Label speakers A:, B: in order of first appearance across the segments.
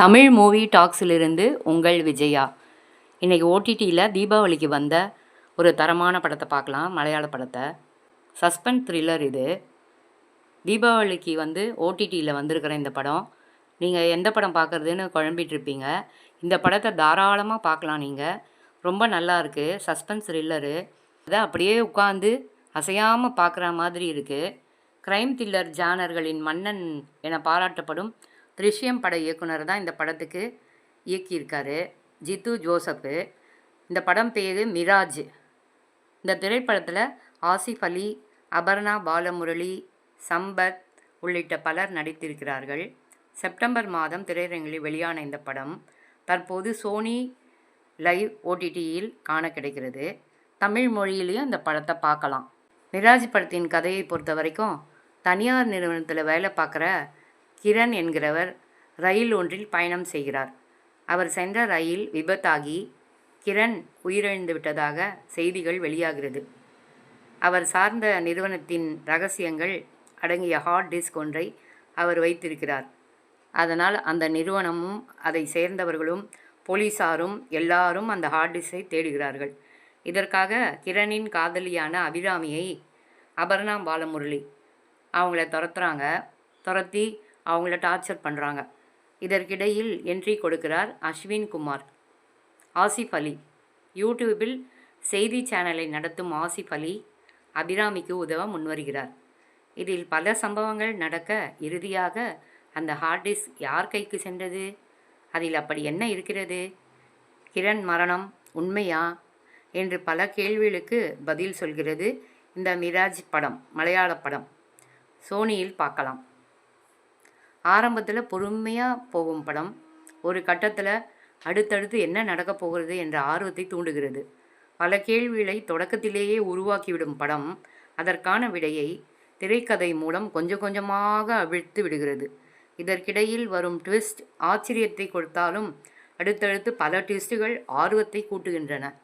A: Tamil movie டாக்ஸிலிருந்து உங்கள் விஜயா. இன்றைக்கி ஓடிடியில் தீபாவளிக்கு வந்த ஒரு தரமான படத்தை பார்க்கலாம் மலையாள படத்தை. சஸ்பென்ஸ் த்ரில்லர் இது. தீபாவளிக்கு வந்து ஓடிடியில் வந்திருக்கிற இந்த படம். நீங்கள் எந்த படம் பார்க்குறதுன்னு குழம்பிட்டு இருப்பீங்க. இந்த படத்தை தாராளமாக பார்க்கலாம் நீங்கள் ரொம்ப நல்லா இருக்குது சஸ்பென்ஸ் த்ரில்லரு. அதை அப்படியே உட்காந்து அசையாமல் பார்க்குற மாதிரி இருக்குது க்ரைம் த்ரில்லர் ஜானர்களின் மன்னன் என பாராட்டப்படும் த்ரிஷ்யம் பட இயக்குனர் தான் இந்த படத்துக்கு இயக்கியிருக்காரு. ஜித்து ஜோசப்பு. இந்த படம் பேர் மிராஜ். இந்த திரைப்படத்தில் ஆசிஃப் அலி அபர்ணா பாலமுரளி சம்பத் உள்ளிட்ட பலர் நடித்திருக்கிறார்கள். செப்டம்பர் மாதம் திரையரங்கில் வெளியான இந்த படம் தற்போது சோனி லைவ் ஓடிடியில் காண கிடைக்கிறது. தமிழ் மொழியிலையும் இந்த படத்தை பார்க்கலாம். மிராஜ் படத்தின் கதையை பொறுத்த வரைக்கும் தனியார் நிறுவனத்தில் வேலை பார்க்குற கிரண் என்கிறவர் ரயில் ஒன்றில் பயணம் செய்கிறார். அவர் சென்ற ரயில் விபத்தாகி கிரண் உயிரிழந்து விட்டதாக செய்திகள் வெளியாகிறது. அவர் சார்ந்த நிறுவனத்தின் ரகசியங்கள் அடங்கிய ஹார்ட் டிஸ்க் ஒன்றை அவர் வைத்திருக்கிறார். அதனால் அந்த நிறுவனமும் அதை சேர்ந்தவர்களும் போலீசாரும் எல்லாரும் அந்த ஹார்ட் டிஸ்கை தேடுகிறார்கள். இதற்காக கிரணின் காதலியான அபிராமியை அபர்ணா பாலமுரளி அவங்கள துரத்துறாங்க. துரத்தி அவங்கள டார்ச்சர் பண்ணுறாங்க இதற்கிடையில் என்ட்ரி கொடுக்கிறார் அஸ்வின் குமார். ஆசிஃப் அலி. யூடியூபில் செய்தி சேனலை நடத்தும் ஆசிஃப் அலி அபிராமிக்கு உதவ முன்வருகிறார். இதில் பல சம்பவங்கள் நடக்க இறுதியாக அந்த ஹார்ட் டிஸ்க் யார் கைக்கு சென்றது? அதில் அப்படி என்ன இருக்கிறது? கிரண் மரணம் உண்மையா? என்று பல கேள்விகளுக்கு பதில் சொல்கிறது இந்த மிராஜ் படம் மலையாள படம். சோனியில் பார்க்கலாம். ஆரம்பத்தில் பொறுமையாக போகும் படம். ஒரு கட்டத்தில் அடுத்தடுத்து என்ன நடக்கப் போகிறது என்ற ஆர்வத்தை தூண்டுகிறது. பல கேள்விகளை தொடக்கத்திலேயே உருவாக்கிவிடும் படம். அதற்கான விடையை திரைக்கதை மூலம் கொஞ்சம் கொஞ்சமாக அவிழ்த்து விடுகிறது. இதற்கிடையில் வரும் ட்விஸ்ட் ஆச்சரியத்தை கொடுத்தாலும் அடுத்தடுத்து பல ட்விஸ்ட்டுகள் ஆர்வத்தை கூட்டுகின்றன.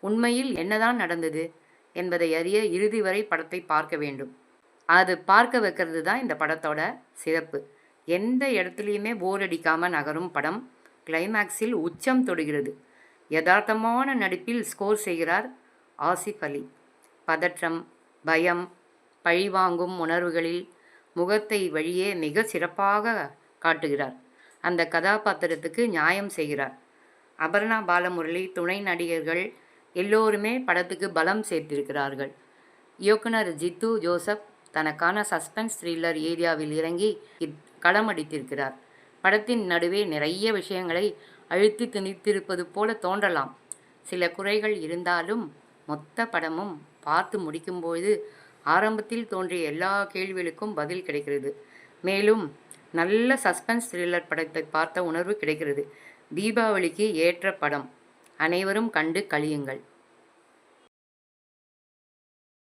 A: உண்மையில் என்னதான் நடந்தது என்பதை அறிய இறுதி வரை படத்தை பார்க்க வேண்டும். அது பார்க்க வைக்கிறது தான் இந்த படத்தோட சிறப்பு. எந்த இடத்துலையுமே போர் அடிக்காமல் நகரும் படம் கிளைமேக்ஸில் உச்சம் தொடுகிறது. யதார்த்தமான நடிப்பில் ஸ்கோர் செய்கிறார் ஆசிஃப் அலி. பதற்றம் பயம் பழிவாங்கும் உணர்வுகளில் முகத்தை வழியே மிக சிறப்பாக காட்டுகிறார். அந்த கதாபாத்திரத்துக்கு நியாயம் செய்கிறார். அபர்ணா பாலமுரளி துணை நடிகர்கள் எல்லோருமே படத்துக்கு பலம் சேர்த்திருக்கிறார்கள். இயக்குனர் ஜித்து ஜோசப் தனக்கான சஸ்பென்ஸ் த்ரில்லர் ஏரியாவில் இறங்கி இத்- களமடித்திருக்கிறார். படத்தின் நடுவே நிறைய விஷயங்களை அழுத்தி திணித்திருப்பது போல தோன்றலாம். சில குறைகள் இருந்தாலும் மொத்த படமும் பார்த்து முடிக்கும்போது ஆரம்பத்தில் தோன்றிய எல்லா கேள்விகளுக்கும் பதில் கிடைக்கிறது. மேலும் நல்ல சஸ்பென்ஸ் த்ரில்லர் படத்தை பார்த்த உணர்வு கிடைக்கிறது. தீபாவளிக்கு ஏற்ற படம். அனைவரும் கண்டு கழியுங்கள்.